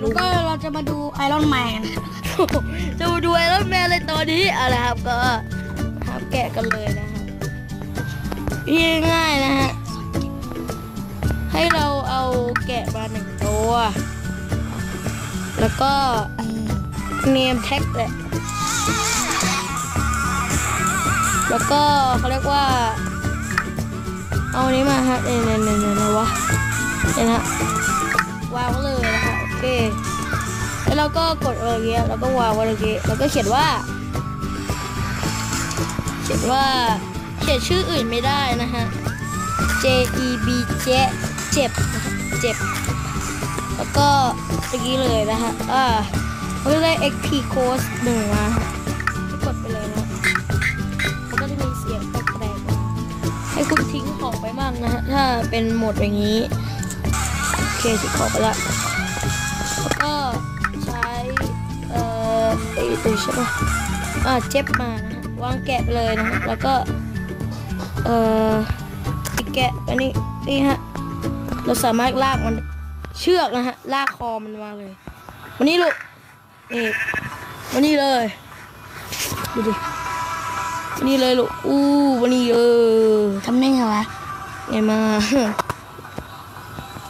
แล้วก็เราจะมาดูไอรอนแมนจะมาดูไอรอนแมนเลยตอนนี้เอาละครับก็ครับแกะกันเลยนะฮะวิธีง่ายๆนะฮะให้เราเอาแกะมาหนึ่งตัว แล้วก็เนมแท็กแหละแล้วก็เขาเรียกว่า เอาอันนี้มาฮะเนี่ยเนี่ยเนี่ยเนี่ยอะไรวะ เนี่ยนะฮะวางเลยนะคะโอเค แล้วเราก็กดอะไรเงี้ยแล้วก็วางไว้ตรงนี้แล้วก็เขียนว่า เขียนว่าเขียนชื่ออื่นไม่ได้นะฮะ J E B เจ็บเจ็บเจ็บ แล้วก็ตะกี้เลยนะฮะอ่าเราจะได้ XP code หนึ่งมาที่กดไปเลยนะมันก็จะมีเสียงแปลกๆให้คุณทิ้งของไปบ้างนะฮะ ถ้าเป็นโหมดอย่างนี้ คทิ้งของไปละแล้วก็ใช้เอ่อไอ้ตัวใช่ปะอ่าเจ็บมานะฮะวางแกะไปเลยนะฮะแล้วก็เอ่อไอ้แกะอันนี้นี่ฮะเราสามารถลากมันเชือกนะฮะลากคอมันมาเลยวันนี้ลูกนี่วันนี้เลยดูดิวันนี้เลยลูกอู้วันนี้เออทำได้ไงวะไงมา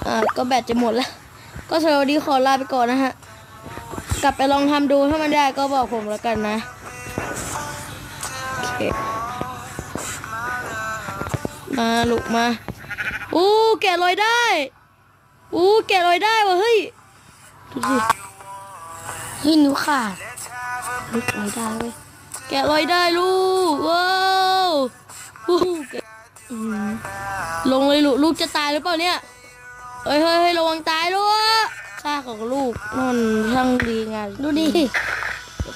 อ่าก็แบตจะหมดแล้ว ก็สวันนี้ขอลาไปก่อนนะฮะ กลับไปลองทำดูถ้ามันได้ก็บอกผมแล้วกันนะโอเคมาลูกมาอู้แกะลอยได้อู้แกะลอยได้วะเฮ้ยดูสิเฮ้ยนิ้วขาดลูกลอยได้เว้ยแกะลอยได้ลูกว้าวอู้ลงเลยลูกลูกจะตายหรือเปล่าเนี่ย เฮ้ยเฮ้ยเฮ้ยระวังตายลูกข้าของลูกนั่นช่างดีงานดูดิ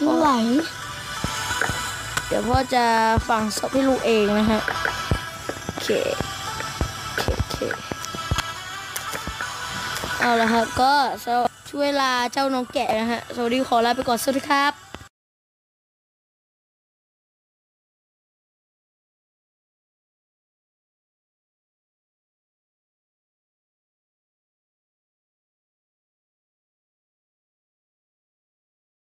นิ้วไหลเดี๋ยวพ่อจะฝังศพให้ลูกเองนะฮะโอเคโอเคโอเคเอาละครับก็สำหรับช่วยลาเจ้าน้องแกะนะฮะสวัสดีขอลาไปก่อนสวัสดีครับ